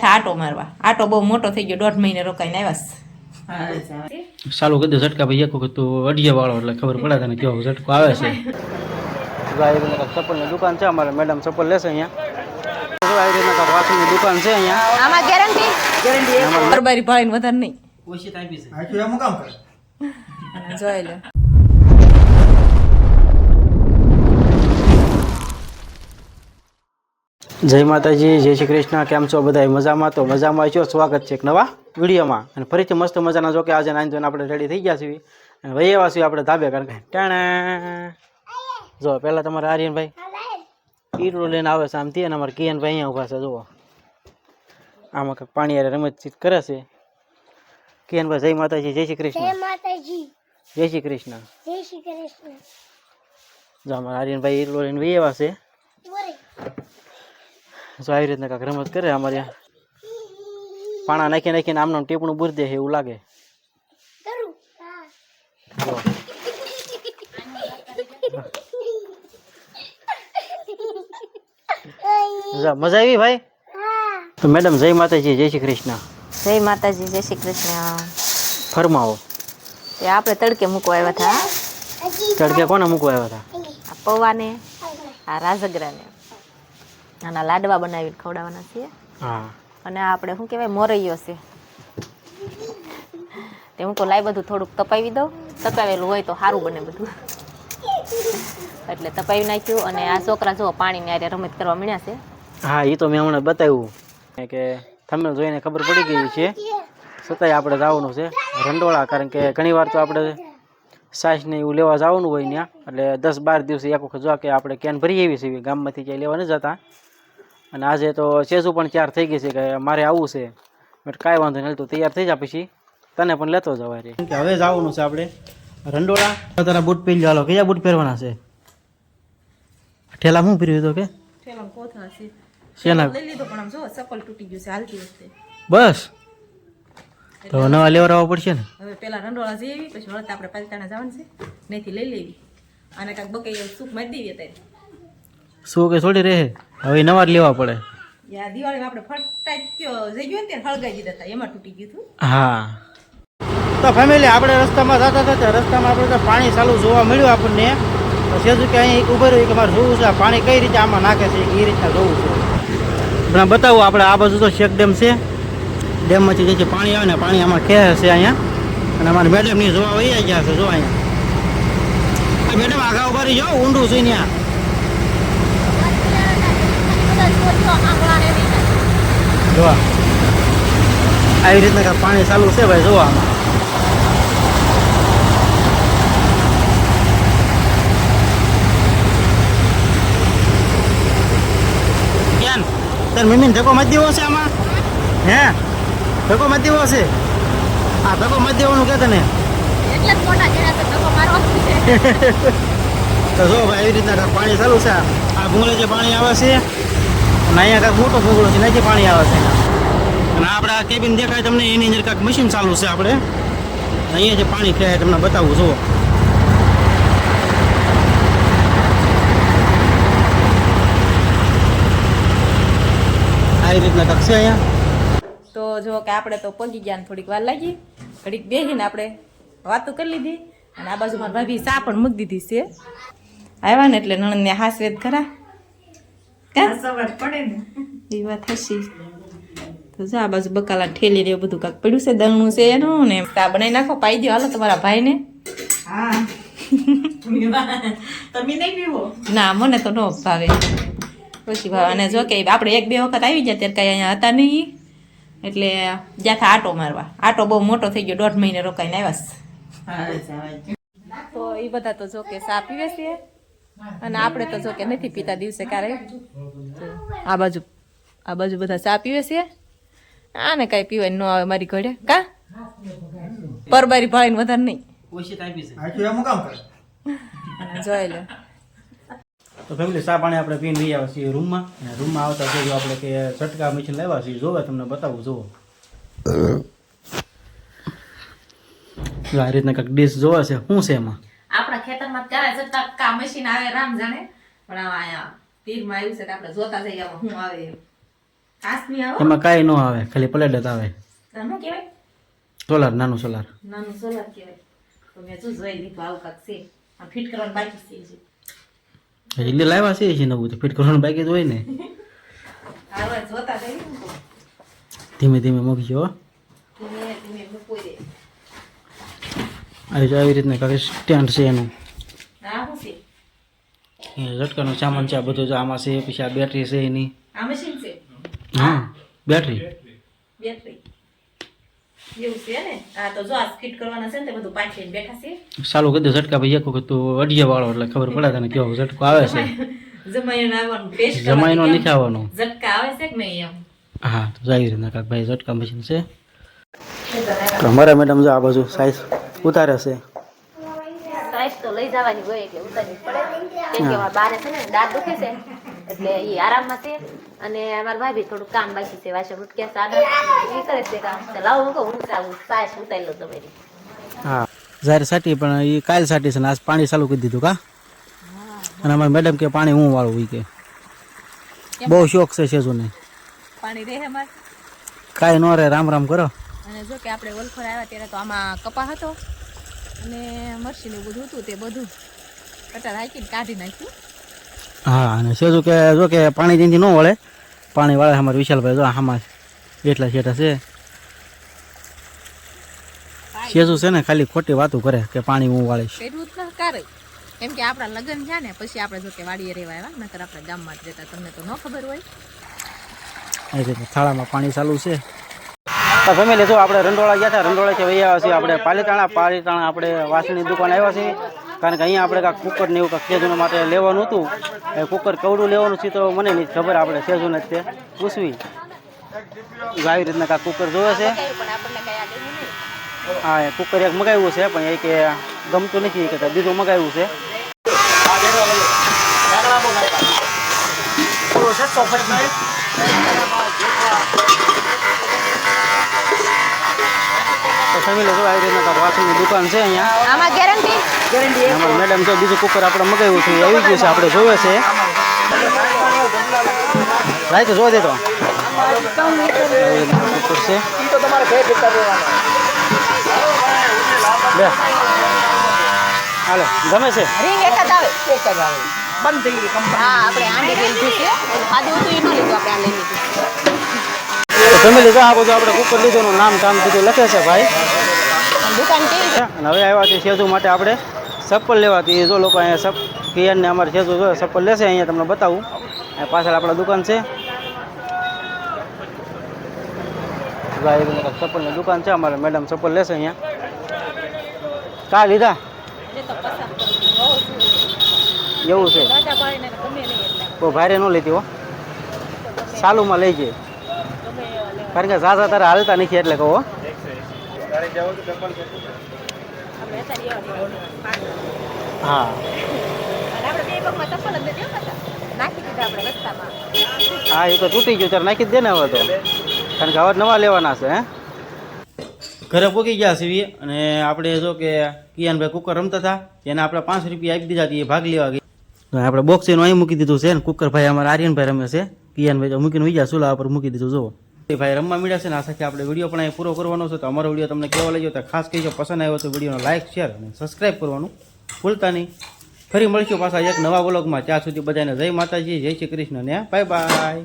જ્યાંથી આટો મારવા. આટો બહુ મોટો થઈ ગયો દોઢ મહિને રોકાઈને આવ્યા સારું ચાલુ કરી ઝટકા ભાઈ એક વખત તો અડિયા વાળો એટલે ખબર પડે તને કેવો ઝટકો આવે છે. ચપ્પલની દુકાન છે અમારે મેડમ ચપ્પલ લેશે અહીંયા. વાસણની દુકાન છે અહીંયા. આમાં ગેરંટી? બરબારી ભાળીને વધારે નહીં. ઓછી આપી છે. આખી એમ કામ કરે. જોઈ લો. જય માતાજી જય શ્રી કૃષ્ણ. કેમ છો બધા મજામાં? તો મજામાં છો? સ્વાગત છે એક નવા વિડીયોમાં. અને ફરીથી મસ્ત મજાના જો કે આજે નાની જોઈને આપણે રેડી થઈ ગયા છીએ. અને વહી એવા છીએ આપણે ધાબે કારણ કે ટાણા. જો પહેલાં તમારે આર્યનભાઈ ઈટડું લઈને આવે છે આમથી અને અમારે કિયનભાઈ અહીંયા ઊભા છે જુઓ. આમાં કંઈક પાણી યારે રમત કરે છે. કિયનભાઈ જય માતાજી જય શ્રી કૃષ્ણ. માતાજી. જય શ્રી કૃષ્ણ. જય શ્રી કૃષ્ણ. જો અમારે આર્યનભાઈ ઈટડું લઈને વહી એવા છે. જો આવી રીતના કાંક રમત કરે અમારે પાણા નાખી નાખીને આમનું ટેપણું બુર દે એવું લાગે. મજા આવી ભાઈ? તો મેડમ જય માતાજી જય શ્રી કૃષ્ણ. જય માતાજી જય શ્રી કૃષ્ણ. ફરમાવો. તે આપણે તડકે મૂકવા આવ્યા હતા તડકે કોને મૂકવા આવ્યા હતા? આ પૌવાને આ રાજગરાને આના લાડવા બનાવીને ખવડાવવાના છીએ. હા. અને આપણે શું કહેવાય મોરૈયો છે. તે હું તો લાઈ બધું થોડુંક તપાવી દઉં. તપાવેલું હોય તો સારું બને બધું. એટલે તપાવી નાખ્યું અને આ છોકરા જો પાણીની આરે રમત કરવા મળ્યા છે. હા એ તો મેં હમણાં બતાવ્યું. કે તમને જોઈને ખબર પડી ગઈ છે. છતાંય આપણે જવાનું છે રંડોળા કારણ કે ઘણીવાર તો આપણે સાસને એવું લેવા જવાનું હોય ત્યાં એટલે દસ બાર દિવસે એક વખત જો કે આપણે કેન ભરી આવી છીએ. ગામમાંથી ક્યાંય લેવા ન જતા. અને આજે તો સેજુ પણ ચાર થઈ ગઈ છે કે મારે આવવું છે. મેં કાંઈ વાંધો નહીં તો તૈયાર થઈ જા પછી. તને પણ લેતો જવાય રે કે હવે જવાનું છે આપણે. રંડોળા. તારા બૂટ પહેરી હાલો. કયા બૂટ પહેરવાના છે? ઠેલા શું પહેર્યું તો કે? શેના? બસ. તો નવા લેવડાવવા પડશે ને? હવે પેલા રંડોળા જેવી પછી વળતા આપણે પાલતાણા જવાનું છે. ત્યાંથી લઈ લેવી. અને કાંઈક બકે સૂપ મારી દેવી અત્યારે. શું કે થોડી રહે. હવે નવા લેવા પડે. દિવાળીમાં આપણે ફટાક કયો જઈ ગયો ને ત્યાં હળગાઈ દીધા હતા એમાં તૂટી ગયું હતું હા. તો ફેમિલી આપણે રસ્તામાં જતા હતા રસ્તામાં આપણે તો પાણી ચાલુ જોવા મળ્યું આપણને. સેજુ કે અહીં એક ઊભા રહ્યું કે મારે જોવું છે પાણી કઈ રીતે આમાં નાખે છે એ રીતના જોવું છે. પણ બતાવું આપણે આ બાજુ તો શેક ડેમ છે. ડેમમાંથી જે છે પાણી આવે ને પાણી આમાં ખેર છે અહીંયા. અને અમારે મેડમની જોવા વહી ગયા છે જો અહીંયા. મેડમ આગા ઊભા રહી જાઓ ઊંડું છે ત્યાં જોવા આવી રીતના પાણી ચાલુ છે. ભાઈ જોવા તાર મમ્મીને ધક્કો મત દેવો છે આમાં હે ધક્કો મત દેવો છે આ ધક્કો મત દેવાનું કે તને એટલે જ મોટા કર્યા છે ધક્કો મારવો તો જો ભાઈ એવી રીતના પાણી ચાલુ છે. આ ભૂંગળે જે પાણી આવે છે. અને અહીંયા મોટો ભૂંગળો છે, ત્યાંથી પાણી આવે છે. અને કેબિન દેખાય તમને, એની અંદર કાંઈક મશીન ચાલુ છે આપણે. અહીંયા જે પાણી ખેંચાય તમને બતાવું, જુઓ. આવી રીતના કાંઈક છે અહીંયા. તો જો કે આપણે તો પગી ગયા થોડીક વાર લાગી. ઘડીક બેસીને આપણે વાતો કરી લીધી. અને આ બાજુ મારી ભાભી સા પણ મૂકી દીધી છે. આવ્યા ને એટલે નણંદને હાસવેદ ખરા. એ વાત હશી. તો જો આ બાજુ બકાલા ઠેલી ને બધું કાંક પડ્યું છે દળનું છે એનું ને ચા બનાવી નાખો પાઈ દો હાલો તમારા ભાઈને. ના મને તો ન ભાવે. પછી ભાવે. અને જો કે આપણે એક બે વખત આવી ગયા ત્યારે કાંઈ અહીંયા હતા નહીં. એટલે જ્યાંથી આટો મારવા. આટો બહુ મોટો થઈ ગયો દોઢ મહિને રોકાઈને આવ્યા તો એ બધા તો જો કે ચા પીવે છે. અને આપણે તો જો કે નથી પીતા દિવસે ક્યારે આ બાજુ આ બાજુ બધા ચા પીવે છે. આને કાંઈ પીવાય ન આવે મારી ઘડે કા? પરબારી ભાળીને વધારે નહીં. ઓછી આપી છે આખી એમ કામ કરે? જોઈ લે. તો ફેમિલી ચા પાણી આપણે પીને લઈ આવ્યા છીએ રૂમમાં. અને રૂમમાં આવતા જો આપણે કે છટકા મશીન લાવ્યા છીએ. જોવે તમને બતાવું જુઓ. આ રીતના કંઈક ડીશ જોવે છે. શું છે એમાં? આપણા ખેતરમાં ક્યારે છતાં કા મશીન આવે રામ જાણે. પણ આ અહીંયા તીરમાં આવ્યું છે આપણે જોતા જઈએ શું આવે. કાશ્મી આવે એમાં કાંઈ ન આવે ખાલી પ્લેટ જ આવે. નાનું કહેવાય? સોલાર નાનું સોલાર નાનું સોલાર કહેવાય. તો મેં શું જોઈ લીધું આવું કાંક છે. આ ફિટ કરવાનું બાકી છે એટલે લાવ્યા છે છે નવું તો ફિટ કરવાનું બાકી જ હોય ને. ધીમે ધીમે મૂકજો હો. ધીમે ધીમે મૂકવું દે આવી આવી રીતના કાંઈક સ્ટેન્ડ છે એનું. ઝટકાનું સામાન છે આ બધું જો આમાં છે પછી આ બેટરી છે એની. હા બેટરી ને? ને ચાલુ કરી ઝટકા ભાઈ એક વખત તો અડિયા વાળો એટલે ખબર પડે તને કેવો ઝટકો આવે છે. જમાઈને નથી આવવાનો. ઝટકા આવે છે કે નહીં હા તો જો આવી રીતના ભાઈ ઝટકા મશીન છે. અમારા મેડમ જો આ બાજુ સાઈઝ ઉતારે છે. તો લઈ જવાની હોય એટલે ઉતારવી પડે. કેમ કે અમારા છે ને દાંત દુખે છે. એટલે એ આરામમાં છે. અને અમારા ભાભી થોડું કામ બાકી છે વાસણ ઉટક્યા સાડા એ કરે છે કામ. તો લાવો મૂકો હું આવું. ઉતારી લો તમે હા. જાહેર સાટી પણ એ કાલ સાટી છે ને આજ પાણી ચાલુ કરી દીધું કા? અને અમારા મેડમ કે પાણી હું વાળું હોય કે. બહુ શોખ છે શેજુને પાણી રહે અમારે. કાંઈ ન રે રામ રામ કરો. અને જો કે આપણે વલખોડ આવ્યા ત્યારે તો આમાં કપા હતો અને મરસી ને બધું હતું તે બધું કટાર હાકીને કાઢી નાખ્યું. હા અને શેજુ કે જો કે પાણી જેથી ન વળે. પાણી વાળે અમારે વિશાલભાઈ જો આમાં એટલા છેટા છે સેજુ છે ને ખાલી ખોટી વાતો કરે કે પાણી હું વાળીશ. એટલું જ કરે. કેમ કે આપણા લગ્ન છે ને પછી આપણે જો કે વાડીએ રહેવા આવ્યા નકર આપણે ગામમાં જ રહેતા તમને તો ન ખબર હોય. થાળામાં પાણી ચાલુ છે. તો ફેમિલી, જો આપણે રંડોળા ગયા હતા, રંડોળાથી આવ્યા છીએ આપણે પાલીતાણા પાલીતાણા આપણે વાસણની દુકાન આવ્યા છીએ. કારણ કે અહીંયા આપણે કાંઈક કુકર ને એવું કાંઈક સેજુના માટે લેવાનું હતું. એ કુકર કવડું લેવાનું છે તો મને નહીં ખબર, આપણે સેજુને જ તે પૂછવી. આવી રીતના કાંઈક કુકર જોવે છે. હા, એ કુકર એક મગાવ્યું છે, પણ એ કે ગમતું નથી કે બીજું મગાવ્યું છે. તો ફેમિલી લોકો આવી રીતના કાંઈક વાસણની દુકાન છે અહીંયા. આમાં ગેરંટી અમારું મેડમ તો. બીજું કુકર આપણે મગાવ્યું છે આવી ગયું છે આપણે જોવે છે. લાય તો જોવા દે તો. આવી કુકર છે. હાલો ગમે છે રિંગ એક જ આવે. બંધ થઈ ગઈ હા આપણે આંડી લીધું છે. ખાધું હતું એ ન લીધું આપણે આ લઈ લીધું. ફેમિલી જો આ બધું આપણે કુકર લીધું નામ કામ બધું લખે છે ભાઈ. દુકાન કેવી છે? અને હવે આવ્યા છે સેજુ માટે આપણે ચપ્પલ લેવાથી. જો લોકો અહીંયા સપ કિયાનને અમારે સેજુ જો ચપ્પલ લેશે અહીંયા તમને બતાવું. પાછળ આપણા દુકાન છે. ચપ્પલની દુકાન છે. અમારે મેડમ ચપ્પલ લેશે અહીંયા. કા લીધા? એવું છે. બહુ ભારે ન લેતી હો. સાલુમાં લઈ જઈએ. કારણ કે સાસા તારે હાલતા નથી એટલે કહો હો. હા. એ તો તૂટી ગયું. ત્યારે નાખી જ દે ને હવે તો. કારણ કે હવે નવા લેવાના છે હે. ઘરે પોકી ગયા સીવી અને આપણે જો કે કિયાનભાઈ કુકર રમતા હતા. એને આપણે પાંચ રૂપિયા આપી દીધા એ ભાગ લેવા ગઈ આપણે બોક્સ એનું અહીં મૂકી દીધું છે ને. કુકર ભાઈ અમારા આર્યનભાઈ રમે છે. કિયાનભાઈ મૂકીને ગયા સુલા પર મૂકી દીધું જુઓ. ભાઈ રમવા મળ્યા છે ને આ સાથે આપણે વીડિયો પણ અહીં પૂરો કરવાનો છે. તો અમારો વીડિયો તમને કેવો લાગ્યો તો ખાસ કહીજો. પસંદ આવ્યો તો વિડીયોનો લાઇક શેર અને સબસ્ક્રાઈબ કરવાનું ભૂલતા નહીં. ફરી મળશું પાછા એક નવા બ્લોગમાં ત્યાં સુધી બધાને જય માતાજી, જય શ્રી કૃષ્ણ ને. Bye bye